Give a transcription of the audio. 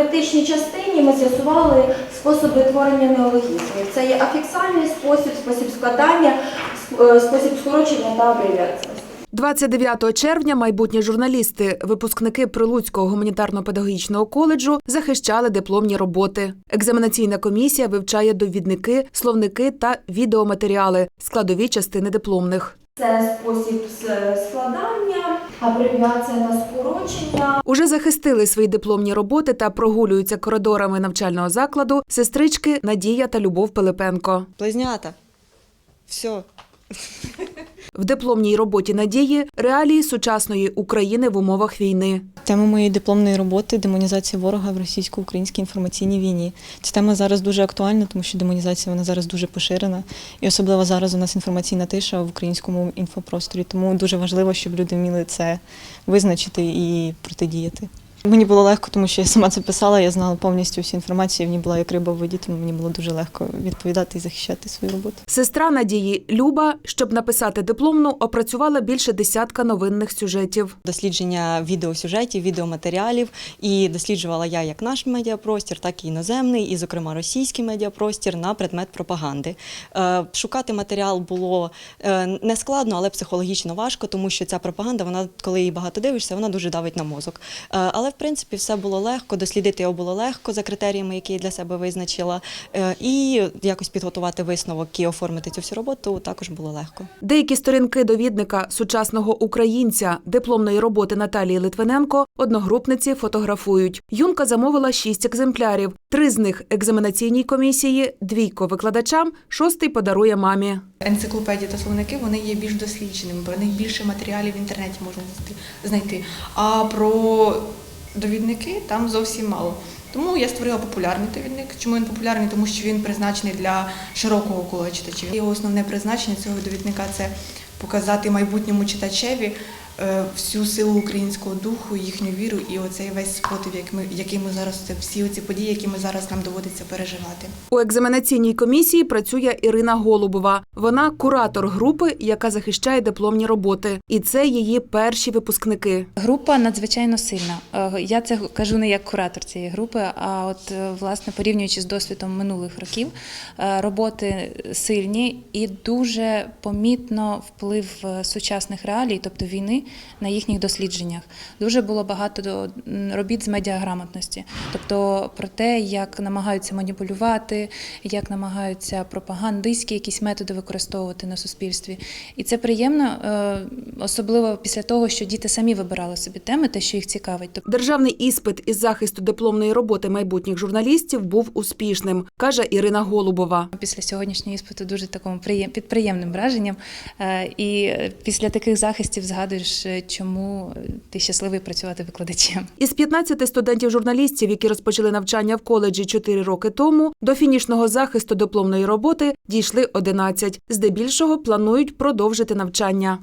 теоретичній частині ми з'ясували способи творення неологізмів. Це є афіксальний спосіб, спосіб складання, е, спосіб скорочення та абревіації. 29 червня майбутні журналісти, випускники Прилуцького гуманітарно-педагогічного коледжу, захищали дипломні роботи. Екзаменаційна комісія вивчає довідники, словники та відеоматеріали, складові частини дипломних. Це спосіб складання, абревіація на скорочення. Уже захистили свої дипломні роботи та прогулюються коридорами навчального закладу сестрички Надія та Любов Пилипенко. Близнята. Все. В дипломній роботі Надії реалії сучасної України в умовах війни. Тема моєї дипломної роботи демонізація ворога в російсько-українській інформаційній війні. Ця тема зараз дуже актуальна, тому що демонізація вона зараз дуже поширена. І особливо зараз у нас інформаційна тиша в українському інфопросторі. Тому дуже важливо, щоб люди вміли це визначити і протидіяти. Мені було легко, тому що я сама це писала, я знала повністю всю інформацію, в ній була як риба в воді, тому мені було дуже легко відповідати і захищати свою роботу. Сестра Надії Люба, щоб написати дипломну, опрацювала більше десятка новинних сюжетів. дослідження відеосюжетів, відеоматеріалів. І досліджувала я як наш медіапростір, так і іноземний, і, зокрема, російський медіапростір на предмет пропаганди. Е, Шукати матеріал було е, не складно, але психологічно важко, тому що ця пропаганда, вона, коли її багато дивишся, вона дуже давить на мозок. Е, Але в принципі все було легко, дослідити його було легко за критеріями, які я для себе визначила. Е, І якось підготувати висновок і оформити цю всю роботу також було легко. Деякі сторінки довідника сучасного українця дипломної роботи Наталії Литвиненко одногрупниці фотографують. Юнка замовила шість екземплярів. Три з них екзаменаційній комісії, двійко викладачам, шостий подарує мамі. Енциклопедії та словники вони є більш дослідженими, про них більше матеріалів в інтернеті можна знайти. А про довідники там зовсім мало. Тому я створила популярний довідник. Чому він популярний? Тому що він призначений для широкого кола читачів. Його основне призначення цього довідника це показати майбутньому читачеві всю силу українського духу, їхню віру і оцей весь спротив, як ми, який ми зараз це всі ці події, які ми зараз нам доводиться переживати. У екзаменаційній комісії працює Ірина Голубова. Вона куратор групи, яка захищає дипломні роботи. І це її перші випускники. Група надзвичайно сильна. Е, Я це кажу не як куратор цієї групи, а от е, власне порівнюючи з досвідом минулих років, е, роботи сильні і дуже помітно вплив е, сучасних реалій, тобто війни, на їхніх дослідженнях. Дуже було багато робіт з медіаграмотності, тобто про те, як намагаються маніпулювати, як намагаються пропагандистські якісь методи використовувати на суспільстві. І це приємно, е, особливо після того, що діти самі вибирали собі теми, те, що їх цікавить. Державний іспит із захисту дипломної роботи майбутніх журналістів був успішним, каже Ірина Голубова. Після сьогоднішнього іспиту дуже такому приєм- під приємним враженням. Е, І після таких захистів згадуєш, е, чому ти щасливий працювати викладачем. Із 15 студентів-журналістів, які розпочали навчання в коледжі 4 роки тому, до фінішного захисту дипломної роботи дійшли 11. Здебільшого планують продовжити навчання.